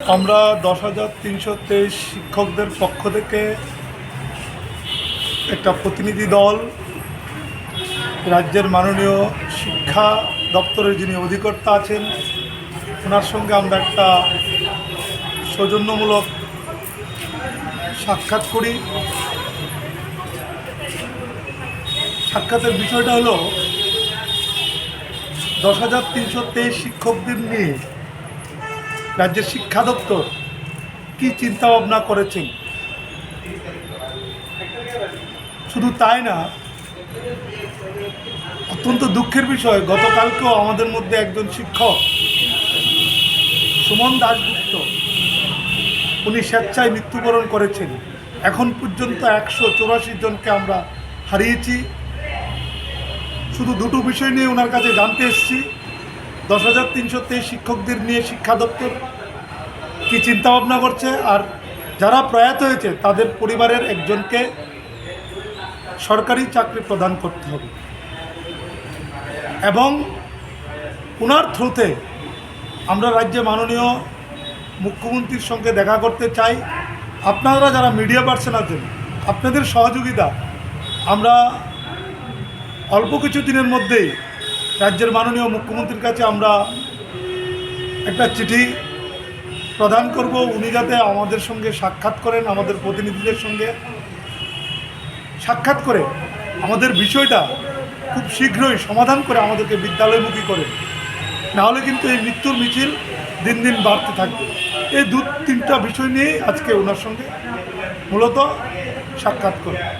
আমরা দশ হাজার তিনশো তেইশ শিক্ষকদের পক্ষ থেকে একটা প্রতিনিধি দল, রাজ্যের মাননীয় শিক্ষা দপ্তরের যিনি অধিকর্তা আছেন, ওনার সঙ্গে আমরা একটা সৌজন্যমূলক সাক্ষাৎ করি। সাক্ষাতের বিষয়টা হলো, দশ হাজার তিনশো তেইশ শিক্ষকদের নিয়ে রাজ্যের শিক্ষা দপ্তর কী চিন্তাভাবনা করেছেন? শুধু তাই না, অত্যন্ত দুঃখের বিষয়, গতকালকেও আমাদের মধ্যে একজন শিক্ষক, সুমন দাশগুপ্ত, উনি স্বেচ্ছায় মৃত্যুবরণ করেছেন। এখন পর্যন্ত একশো চৌরাশি জনকে আমরা হারিয়েছি। শুধু দুটো বিষয় নিয়ে ওনার কাছে জানতে এসেছি। দশ হাজার তিনশো তেইশ শিক্ষকদের নিয়ে শিক্ষা দপ্তর কী চিন্তাভাবনা করছে? আর যারা প্রয়াত হয়েছে, তাদের পরিবারের একজনকে সরকারি চাকরি প্রদান করতে হবে। এবং ওনার থ্রুতে আমরা রাজ্যে মাননীয় মুখ্যমন্ত্রীর সঙ্গে দেখা করতে চাই। আপনারা যারা মিডিয়া পার্সন আছেন, আপনাদের সহযোগিতা আমরা অল্প কিছু দিনের মধ্যেই রাজ্যের মাননীয় মুখ্যমন্ত্রীর কাছে আমরা একটা চিঠি প্রদান করব। উনি যাতে আমাদের সঙ্গে সাক্ষাৎ করেন, আমাদের প্রতিনিধিদের সঙ্গে সাক্ষাৎ করে, আমাদের বিষয়টা খুব শীঘ্রই সমাধান করে আমাদেরকে বিদ্যালয়মুখী করে। নাহলে কিন্তু এই মৃত্যুর মিছিল দিন দিন বাড়তে থাকবে। এই দু তিনটা বিষয় নিয়েই আজকে ওনার সঙ্গে মূলত সাক্ষাৎ করে